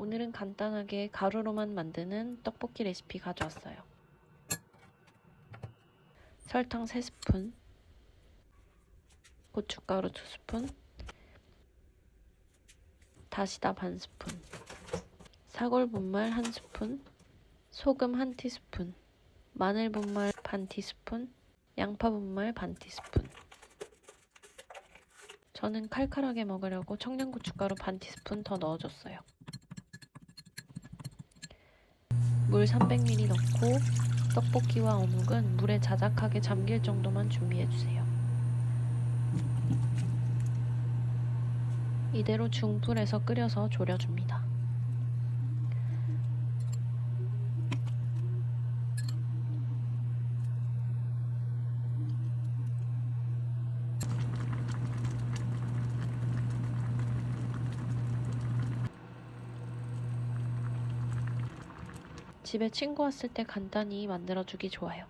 오늘은 간단하게 가루로만 만드는 떡볶이 레시피 가져왔어요. 설탕 3스푼, 고춧가루 2스푼, 다시다 반 스푼, 사골 분말 1스푼, 소금 1티스푼, 마늘 분말 반 티스푼, 양파 분말 반 티스푼. 저는 칼칼하게 먹으려고 청양고춧가루 반 티스푼 더 넣어줬어요. 물 300ml 넣고 떡볶이와 어묵은 물에 자작하게 잠길 정도만 준비해주세요. 이대로 중불에서 끓여서 졸여줍니다. 집에 친구 왔을 때 간단히 만들어주기 좋아요.